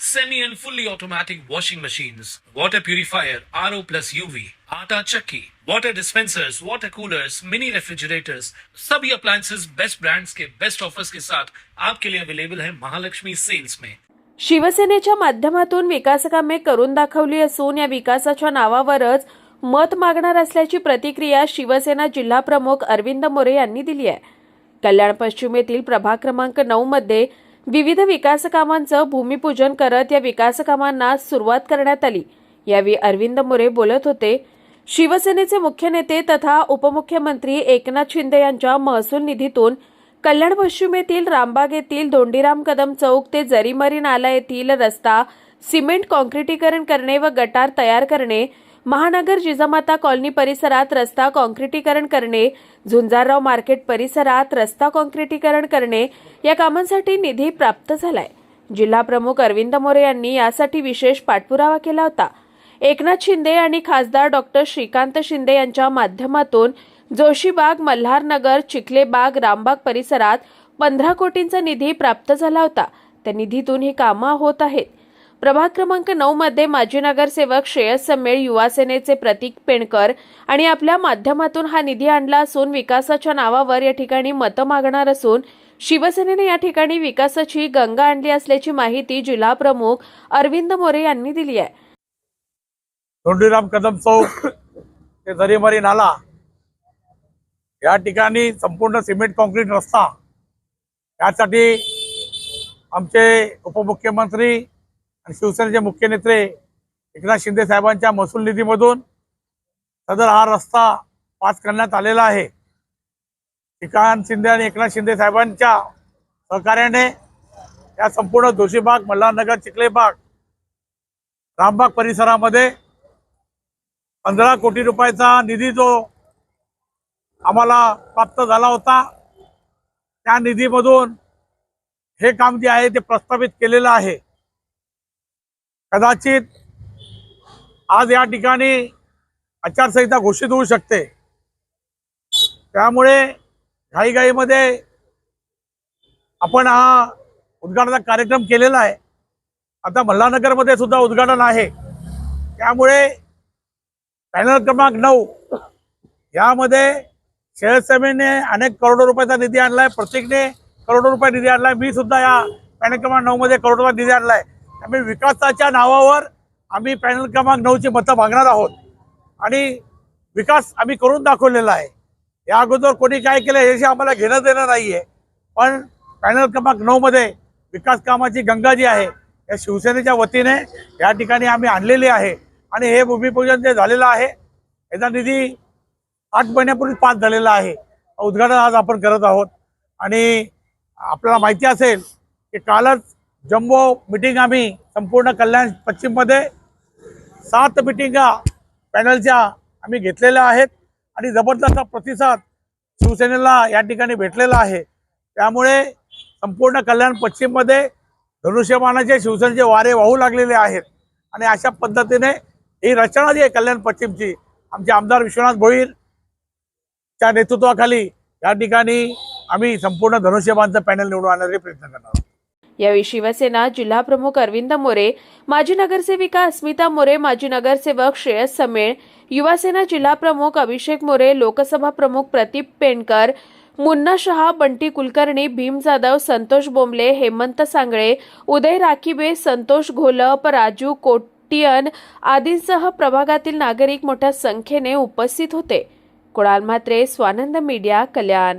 semi and fully automatic washing machines, water purifier, RO plus UV, आटा चक्की, water dispensers, water coolers, mini refrigerators, सभी appliances best brands के best offers के साथ आपके लिए अवेलेबल है महालक्ष्मी सेल्स में शिवसेनेच्या माध्यमातून विकासकामे करून दाखवली असून या विकासाच्या नावावरच मत मागणार असल्याची प्रतिक्रिया शिवसेना जिल्हा प्रमुख अरविंद मोरे यांनी दिली आहे. कल्याण पश्चिमेतील प्रभाग क्रमांक नऊ मध्ये विविध विकासकामांचं भूमिपूजन करत या विकासकामांना सुरुवात करण्यात आली. यावेळी अरविंद मोरे बोलत होते शिवसेनेचे मुख्य नेते तथा उपमुख्यमंत्री एकनाथ शिंदे यांच्या महसूल निधीतून कल्याण पश्चिमेतील रामबाग येथील धोंडीराम कदम चौक ते जरीमरी नाला येथील रस्ता सिमेंट कॉन्क्रिटीकरण करणे व गटार तयार करणे महानगर जिजामाता कॉलनी परिसरात रस्ता कॉन्क्रिटीकरण करणे झुंजारराव मार्केट परिसरात रस्ता कॉन्क्रिटीकरण करणे या कामांसाठी निधी प्राप्त झालाय. जिल्हाप्रमुख अरविंद मोरे यांनी यासाठी विशेष पाठपुरावा केला होता. एकनाथ शिंदे आणि खासदार डॉक्टर श्रीकांत शिंदे यांच्या माध्यमातून जोशीबाग मल्हारनगर चिखलेबाग रामबाग परिसरात पंधरा कोटींचा निधी प्राप्त झाला होता. त्या निधीतून ही कामं होत आहेत. प्रभाग क्रमांक नऊ मध्ये माजी नगरसेवक श्रेयस समेळ युवा सेनेचे प्रतीक पेणकर आणि आपल्या माध्यमातून हा निधी आणला असून विकासाच्या नावावर या ठिकाणी मतं मागणार असून शिवसेनेने या ठिकाणी विकासाची गंगा आणली असल्याची माहिती जिल्हाप्रमुख अरविंद मोरे यांनी दिली आहे. धोंडीराम कदम चौक ते दरीमरी नाला या ठिकाणी संपूर्ण सिमेंट कॉन्क्रीट रस्ता. यासाठी आमचे उपमुख्यमंत्री आणि शिवसेनेचे मुख्य नेते एकनाथ शिंदे साहेबांच्या महसूल निधीमधून सदर हा रस्ता पास करण्यात आलेला आहे. श्रीकांत शिंदे आणि एकनाथ शिंदे साहेबांच्या सहकार्याने या संपूर्ण जोशीबाग मल्हारनगर चिखलेबाग रामबाग परिसरामध्ये पंधरा कोटी रुपयाचा निधी जो आम्हाला प्राप्त झाला होता त्या निधीमधून हे काम जे आहे ते प्रस्तावित केलेलं आहे. कदाचित आज या ठिकाणी आचारसंहिता घोषित होऊ शकते. त्यामुळे घाईघाईमध्ये आपण हा उद्घाटनाचा कार्यक्रम केलेला आहे. आता मल्हारनगरमध्ये सुद्धा उद्घाटन आहे. त्यामुळे पॅनल क्रमांक नऊ यामध्ये शेअरसेमीने अनेक करोडो रुपयाचा निधी आणलाय. प्रत्येकने करोडो रुपये निधी आणलाय. मी सुद्धा या पॅनल क्रमांक नऊ मध्ये करोडो रुपये निधी आम्ही विकासाच्या नावावर आम्ही पॅनल क्रमांक नऊची मतं मागणार आहोत. आणि विकास आम्ही करून दाखवलेला आहे. या अगोदर कोणी काय केलं याशी आम्हाला घेणं देणं नाही आहे पण पॅनल क्रमांक नऊमध्ये विकास कामाची गंगा जी आहे. या शिवसेनेच्या वतीने या ठिकाणी आम्ही आणलेली आहे. आणि हे भूमिपूजन जे झालेलं आहे याचा निधी आठ महिन्यापूर्वी पास झालेला आहे. उद्घाटन आज आपण करत आहोत. आणि आपल्याला माहिती असेल की कालच जम्बो मिटिंग आम्ही संपूर्ण कल्याण पश्चिममध्ये सात मिटिंगा पॅनलच्या आम्ही घेतलेल्या आहेत आणि जबरदस्त प्रतिसाद शिवसेनेला या ठिकाणी भेटलेला आहे. त्यामुळे संपूर्ण कल्याण पश्चिममध्ये धनुष्यबाणाचे शिवसेनेचे वारे वाहू लागलेले आहेत आणि अशा पद्धतीने ही रचना जी आहे कल्याण पश्चिमची आमचे आमदार विश्वनाथ भोईर च्या नेतृत्वाखाली या ठिकाणी आम्ही संपूर्ण धनुष्यबाणचं पॅनल निवडून आणण्याचे प्रयत्न करणार आहोत. यावेळी शिवसेना जिल्हाप्रमुख अरविंद मोरे माजी नगरसेविका अस्मिता मोरे माजी नगरसेवक श्रेयस समेळ युवासेना जिल्हाप्रमुख अभिषेक मोरे लोकसभा प्रमुख प्रदीप पेंडकर मुन्ना शहा बंटी कुलकर्णी भीम जाधव संतोष बोंबले हेमंत सांगळे उदय राखीबे संतोष घोलप राजू कोटियन आदींसह प्रभागातील नागरिक मोठ्या संख्येने उपस्थित होते. कुणाल म्हात्रे स्वानंद मीडिया कल्याण.